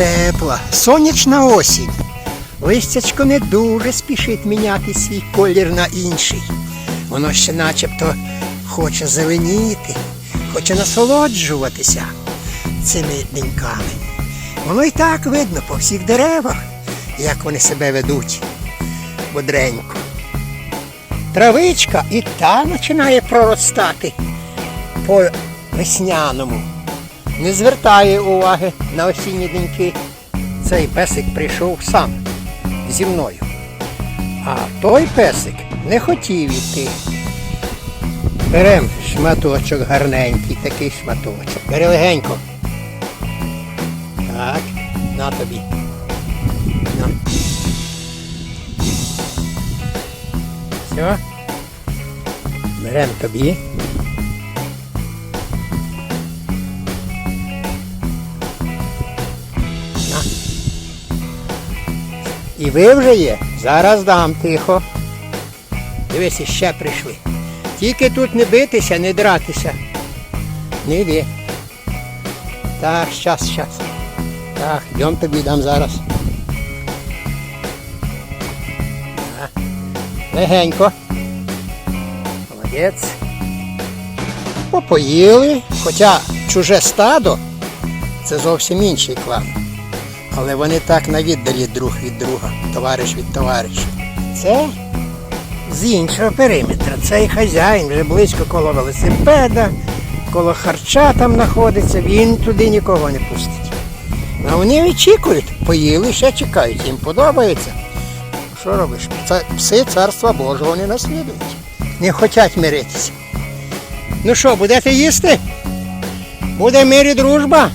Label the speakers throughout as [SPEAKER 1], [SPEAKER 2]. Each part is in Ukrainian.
[SPEAKER 1] тепла, сонячна осінь. Листячко не дуже спішить міняти свій колір на інший. Воно ще начебто хоче зеленіти, хоче насолоджуватися цими деньками. Воно і так видно по всіх деревах, як вони себе ведуть бодренько. Травичка і та починає проростати по весняному. Не звертає уваги на осінні деньки. Цей песик прийшов сам зі мною. А той песик не хотів іти. Берем шматочок гарненький, такий шматочок. Бери легенько. Так, на тобі. На. Все. Берем тобі. І ви вже є. Зараз дам тихо. Дивись, ще прийшли. Тільки тут не битися, не дратися. Не йди. Так, щас, щас. Так, йдем тобі дам зараз. Так. Легенько. Молодець. Попоїли, хоча чуже стадо це зовсім інший клан. Але вони так на віддалі друг від друга, товариш від товариша. Це з іншого периметра. Цей хазяїн вже близько коло велосипеда, коло харча там знаходиться, він туди нікого не пустить. А вони очікують, поїли, ще чекають, їм подобається. Що робиш? Це пси царства Божого не наслідують. Не хочуть миритися. Ну що, будете їсти? Буде мир і дружба?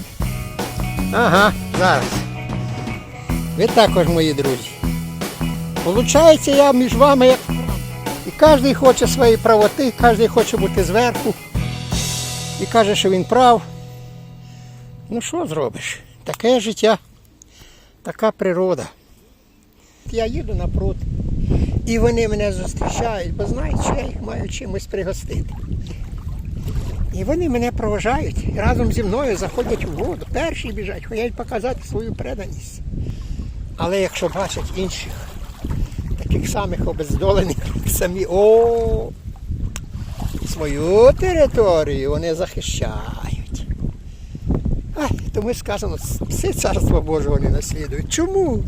[SPEAKER 1] Ага, зараз. Ви також мої друзі. Получається, я між вами як. І кожен хоче своєї правоти, кожен хоче бути зверху. І каже, що він прав. Ну що зробиш? Таке життя, така природа. Я їду напроти. І вони мене зустрічають, бо знають, що я їх маю чимось пригостити. І вони мене проважають разом зі мною заходять у воду. Перші біжать, хочуть показати свою преданість. Але якщо бачать інших, таких самих обездолених, самі, о, свою територію вони захищають. Ай, тому сказано, все царство Божого не наслідують. Чому?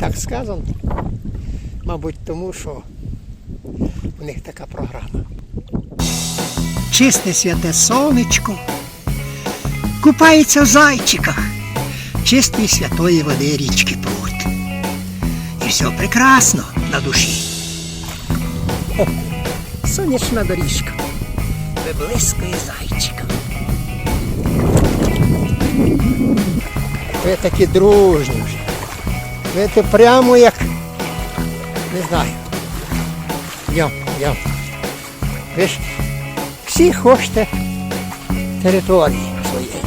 [SPEAKER 1] Так сказано. Мабуть, тому що у них така програма. Чисте святе сонечко, купається в зайчиках, чистої святої води річки пруд. І все прекрасно на душі. О, сонячна доріжка. Виблискує зайчиком. Ви такі дружні вже. Ви ти прямо як. Не знаю. Йом, йом. Ви ж всі хочете території своєї.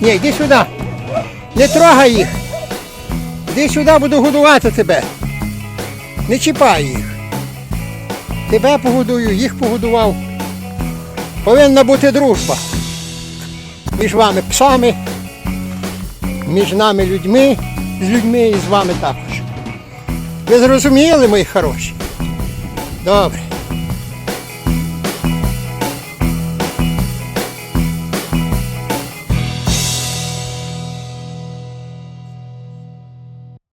[SPEAKER 1] Ні, йди сюди. Не трогай їх. Йди сюди, буду годувати тебе. Не чіпай їх. Тебе погодую, їх погодував. Повинна бути дружба. Між вами псами, між нами людьми, з людьми і з вами також. Ви зрозуміли, мої хороші? Добре.